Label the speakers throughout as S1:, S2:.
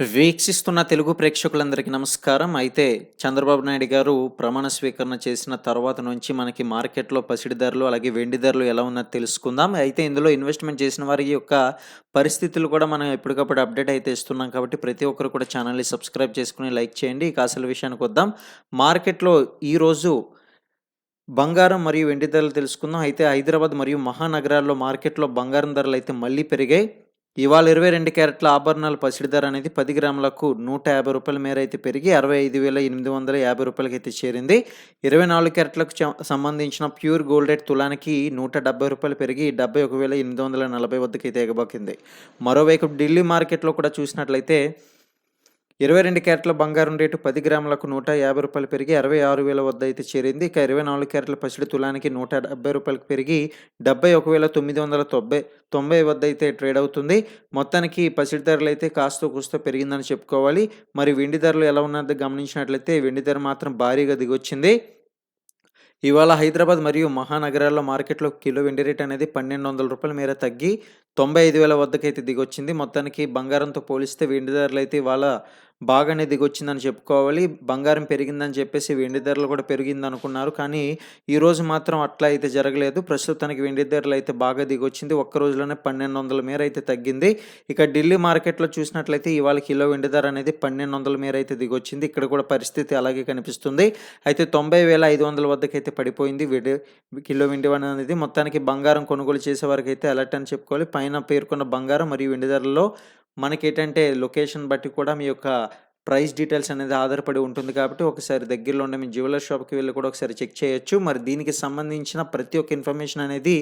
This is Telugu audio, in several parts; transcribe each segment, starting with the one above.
S1: వీక్షిస్తున్న తెలుగు ప్రేక్షకులందరికీ నమస్కారం. అయితే చంద్రబాబు నాయుడు గారు ప్రమాణ స్వీకరణ చేసిన తర్వాత నుంచి మనకి మార్కెట్‌లో పసిడి ధరలు, అలాగే వెండి ధరలు ఎలా ఉన్నది తెలుసుకుందాం. అయితే ఇందులో ఇన్వెస్ట్‌మెంట్ చేసిన వారి యొక్క పరిస్థితులు కూడా మనం ఎప్పటికప్పుడు అప్డేట్ అయితే ఇస్తున్నాం కాబట్టి ప్రతి ఒక్కరు కూడా ఛానల్‌ని సబ్స్క్రైబ్ చేసుకుని లైక్ చేయండి. ఇక అసలు విషయానికి వద్దాం. మార్కెట్‌లో ఈరోజు బంగారం మరియు వెండి ధరలు తెలుసుకుందాం. అయితే హైదరాబాద్ మరియు మహానగరాల్లో మార్కెట్‌లో బంగారం ధరలు అయితే మళ్ళీ పెరిగాయి. ఇవాళ ఇరవై రెండు క్యారెట్ల ఆభరణాల పసిడి ధర అనేది పది గ్రాములకు నూట యాభై రూపాయల మేర అయితే పెరిగి అరవై ఐదు వేల ఎనిమిది వందల యాభై రూపాయలకి అయితే చేరింది. ఇరవై నాలుగు క్యారెట్లకు సంబంధించిన ప్యూర్ గోల్డ్ రేట్ తులానికి నూట డెబ్బై రూపాయలు పెరిగి డెబ్బై ఒక వేల ఎనిమిది వందల నలభై వద్దకైతే ఎగబాకింది. మరోవైపు ఢిల్లీ మార్కెట్లో కూడా చూసినట్లయితే 22 క్యారెట్ల బంగారం రేటు పది గ్రాములకు నూట యాభై రూపాయలు పెరిగి 66,000 వద్ద అయితే చేరింది. ఇక 24 క్యారెట్ల పసిడి తులానికి నూట డెబ్బై రూపాయలకు పెరిగి 71,990 90 వద్ద అయితే ట్రేడ్ అవుతుంది. మొత్తానికి పసిడి ధరలు అయితే కాస్తో కూస్త పెరిగిందని చెప్పుకోవాలి. మరి వెండి ధరలు ఎలా ఉన్నది గమనించినట్లయితే వెండి ధర మాత్రం భారీగా దిగొచ్చింది. ఇవాళ హైదరాబాద్ మరియు మహానగరాల్లో మార్కెట్‌లో కిలో వెండి రేట్ అనేది పన్నెండు వందల రూపాయల మేర తగ్గి 95,000 వద్దకైతే దిగొచ్చింది. మొత్తానికి బంగారంతో పోలిస్తే వెండి ధరలు అయితే ఇవాళ బాగానే దిగొచ్చిందని చెప్పుకోవాలి. బంగారం పెరిగిందని చెప్పేసి వెండి ధరలు కూడా పెరిగింది అనుకున్నారు కానీ ఈరోజు మాత్రం అట్లా అయితే జరగలేదు. ప్రస్తుతానికి వెండి ధరలు అయితే బాగా దిగొచ్చింది. ఒక్క రోజులోనే 1,200 మేర అయితే తగ్గింది. ఇక ఢిల్లీ మార్కెట్‌లో చూసినట్లయితే ఇవాళ కిలో వెండి ధర అనేది 1,200 మేర అయితే దిగొచ్చింది. ఇక్కడ కూడా పరిస్థితి అలాగే కనిపిస్తుంది. అయితే 90,500 వద్దకైతే పడిపోయింది వెడి కిలో వెండి అనేది. మొత్తానికి బంగారం కొనుగోలు చేసే వారికైతే అలర్ట్ అని చెప్పుకోవాలి. పైన పేర్కొన్న బంగారం మరియు వెండి ధరల్లో మనకేంటంటే లొకేషన్ బట్టి కూడా మీ యొక్క ప్రైస్ డీటెయిల్స్ అనేది ఆధారపడి ఉంటుంది కాబట్టి ఒకసారి దగ్గరలో ఉండే మీ జ్యువెలర్ షాప్‌కి వెళ్ళి కూడా ఒకసారి చెక్ చేయొచ్చు. మరి దీనికి సంబంధించిన ప్రతి ఒక్క ఇన్ఫర్మేషన్ అనేది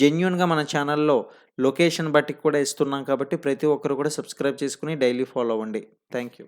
S1: జెన్యున్గా మన ఛానల్‌లో లొకేషన్ బట్టి కూడా ఇస్తున్నాం కాబట్టి ప్రతి ఒక్కరు కూడా సబ్స్క్రైబ్ చేసుకుని డైలీ ఫాలో అవ్వండి. Thank you.